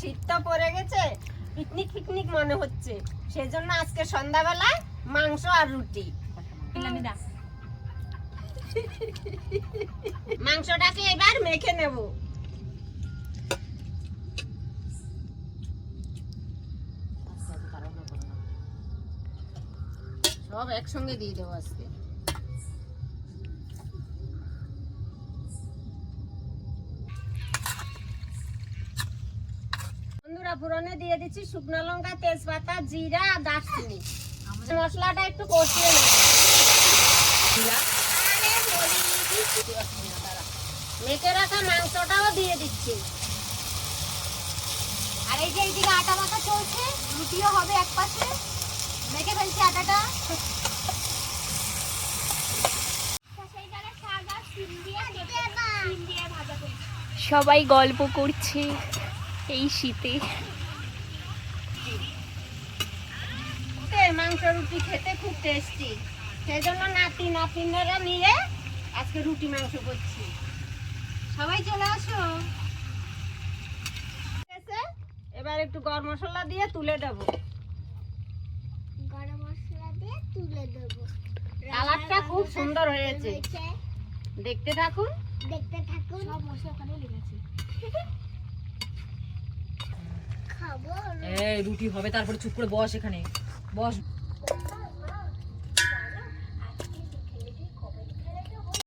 শীত তো পড়ে গেছে, পিকনিক পিকনিক মনে হচ্ছে। সেজন্য আজকে সন্ধ্যাবেলায় মাংস আর রুটি। মাংসটাকে এবার মেখে নেব। সব একসঙ্গে দিয়ে দেবো আজকে। বন্ধুরা পুরনে দিয়ে দিচ্ছি শুকনো লঙ্কা তেজপাতা জিরা আর দারচিনি মশলাটা একটু কষিয়ে মেখে রাখা মাংসটাও দিয়ে দিচ্ছি। আর এই যে এইদিকে আটা মাখা চলছে রুটিও হবে এক পাশে। মেখে ফেলছি আটাটা। সবাই গল্প করছে। এই শীতে। মাংস রুটি খেতে খুব টেস্টি সেই জন্য নাতি নাতিনরা নিয়ে আজকে রুটি মাংস করছি। সবাই চলে আসো। এবার একটু গরম মশলা দিয়ে তুলে দেবো। গরম মশলা দিয়ে তুলে দেবো। কালারটা খুব সুন্দর হয়েছে। দেখতে থাকুন। দেখতে থাকুন। সব মশলা ওখানে লেগেছে খাব রুটি হবে, তারপরে চুপ করে বস এখানে। বস।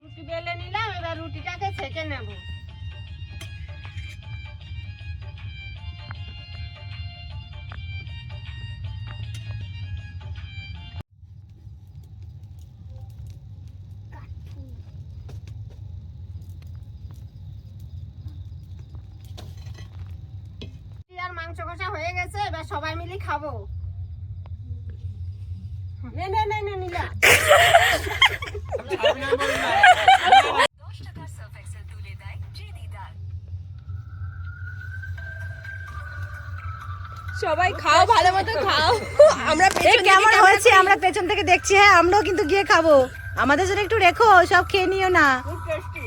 রুটি বেলে নিলাম, এবার রুটিটাকে ছেঁকে নেব। মাংস কষা হয়ে গেছে এবার সবাই মিলে খাব। নে নে নে নে নিলা। সবাই খাও ভালো মতো খাও। আমরা কেমন হয়েছে? আমরা পেছন থেকে দেখছি হ্যাঁ আমরাও কিন্তু গিয়ে খাব। আমাদের জন্য একটু রেখো সব খেয়ে নিও না। খুব টেস্টি